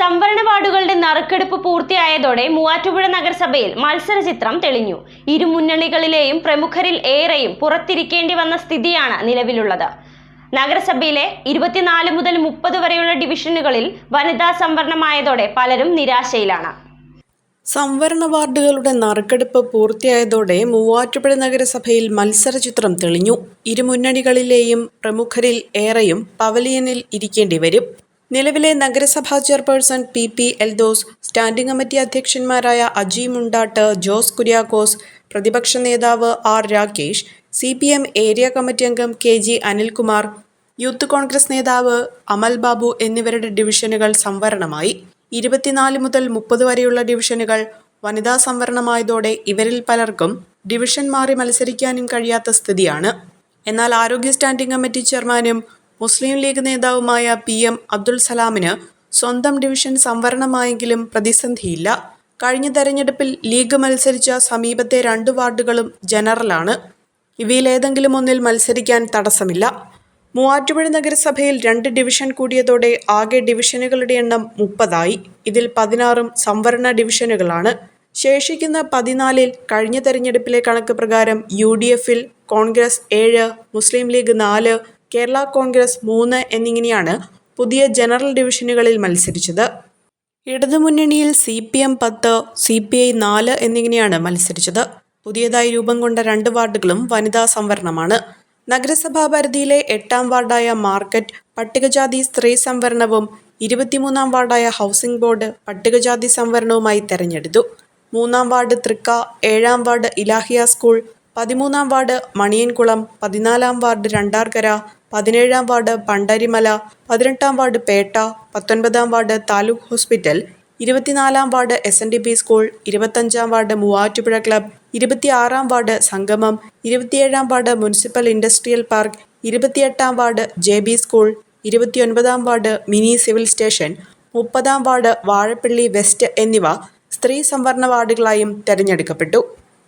സംവരണ വാർഡുകളുടെ നറുക്കെടുപ്പ് പൂർത്തിയായതോടെ മൂവാറ്റുപുഴ നഗരസഭയിൽ മത്സര ചിത്രം തെളിഞ്ഞു. ഇരു മുന്നണികളിലെയും പ്രമുഖരിൽ ഏറെയും പുറത്തിരിക്കേണ്ടി വന്ന സ്ഥിതിയാണ് നിലവിലുള്ളത്. നഗരസഭയിലെ ഇരുപത്തിനാല് മുതൽ മുപ്പത് വരെയുള്ള ഡിവിഷനുകളിൽ വനിതാ സംവരണമായതോടെ പലരും നിരാശയിലാണ്. സംവരണ വാർഡുകളുടെ നറുക്കെടുപ്പ് പൂർത്തിയായതോടെ മൂവാറ്റുപുഴ നഗരസഭയിൽ മത്സരചിത്രം തെളിഞ്ഞു. ഇരുമുന്നണികളിലെയും പ്രമുഖരിൽ ഏറെയും പവലിയനിൽ ഇരിക്കേണ്ടി വരും. നിലവിലെ നഗരസഭാ chairperson P P Eldhose standing committee അധ്യക്ഷന്മാരായ Aji Mundattu Jose Kuriakose പ്രതിപക്ഷ നേതാവ് R Rakesh C P M area committee അംഗം K G Anilkumar youth Congress നേതാവ് അമൽ ബാബു എന്നിവരുടെ ഡിവിഷനുകൾ സംവരണമായി. ഇരുപത്തിനാല് മുതൽ മുപ്പത് വരെയുള്ള ഡിവിഷനുകൾ വനിതാ സംവരണമായതോടെ ഇവരിൽ പലർക്കും ഡിവിഷൻ മാറി മത്സരിക്കാനും കഴിയാത്ത സ്ഥിതിയാണ്. എന്നാൽ ആരോഗ്യ സ്റ്റാൻഡിംഗ് കമ്മിറ്റി ചെയർമാനും മുസ്ലിം ലീഗ് നേതാവുമായ പി എം അബ്ദുൾ സലാമിന് സ്വന്തം ഡിവിഷൻ സംവരണമായെങ്കിലും പ്രതിസന്ധിയില്ല. കഴിഞ്ഞ തെരഞ്ഞെടുപ്പിൽ ലീഗ് മത്സരിച്ച സമീപത്തെ രണ്ട് വാർഡുകളും ജനറലാണ്. ഇവയിലേതെങ്കിലും ഒന്നിൽ മത്സരിക്കാൻ തടസ്സമില്ല. മൂവാറ്റുപുഴ നഗരസഭയിൽ രണ്ട് ഡിവിഷൻ കൂടിയതോടെ ആകെ ഡിവിഷനുകളുടെ എണ്ണം മുപ്പതായി. ഇതിൽ പതിനാറും സംവരണ ഡിവിഷനുകളാണ്. ശേഷിക്കുന്ന പതിനാലിൽ കഴിഞ്ഞ തെരഞ്ഞെടുപ്പിലെ കണക്ക് പ്രകാരം യു ഡി എഫിൽ കോൺഗ്രസ് ഏഴ് മുസ്ലിം ലീഗ് നാല് കേരള കോൺഗ്രസ് മൂന്ന് എന്നിങ്ങനെയാണ് പുതിയ ജനറൽ ഡിവിഷനുകളിൽ മത്സരിച്ചത്. ഇടതുമുന്നണിയിൽ സി പി എം പത്ത് സി പി ഐ നാല് എന്നിങ്ങനെയാണ് മത്സരിച്ചത്. പുതിയതായി രൂപം കൊണ്ട രണ്ട് വാർഡുകളും വനിതാ സംവരണമാണ്. നഗരസഭാ പരിധിയിലെ എട്ടാം വാർഡായ മാർക്കറ്റ് പട്ടികജാതി സ്ത്രീ സംവരണവും ഇരുപത്തിമൂന്നാം വാർഡായ ഹൗസിംഗ് ബോർഡ് പട്ടികജാതി സംവരണവുമായി തെരഞ്ഞെടുത്തു. മൂന്നാം വാർഡ് തൃക്ക ഏഴാം വാർഡ് ഇലാഹിയ സ്കൂൾ പതിമൂന്നാം വാർഡ് മണിയൻകുളം പതിനാലാം വാർഡ് രണ്ടാർക്കര പതിനേഴാം വാർഡ് പണ്ടരിമല പതിനെട്ടാം വാർഡ് പേട്ട പത്തൊൻപതാം വാർഡ് താലൂക്ക് ഹോസ്പിറ്റൽ ഇരുപത്തിനാലാം ward S N D P school ഇരുപത്തഞ്ചാം വാർഡ് മൂവാറ്റുപുഴ ക്ലബ് ഇരുപത്തിയാറാം വാർഡ് സംഗമം ഇരുപത്തിയേഴാം വാർഡ് മുനിസിപ്പൽ ഇൻഡസ്ട്രിയൽ പാർക്ക് ഇരുപത്തിയെട്ടാം വാർഡ് ജെ ബി സ്കൂൾ ഇരുപത്തിയൊൻപതാം വാർഡ് മിനി സിവിൽ സ്റ്റേഷൻ മുപ്പതാം വാർഡ് വാഴപ്പള്ളി വെസ്റ്റ് എന്നിവ സ്ത്രീ സംവരണ വാർഡുകളായും തെരഞ്ഞെടുക്കപ്പെട്ടു.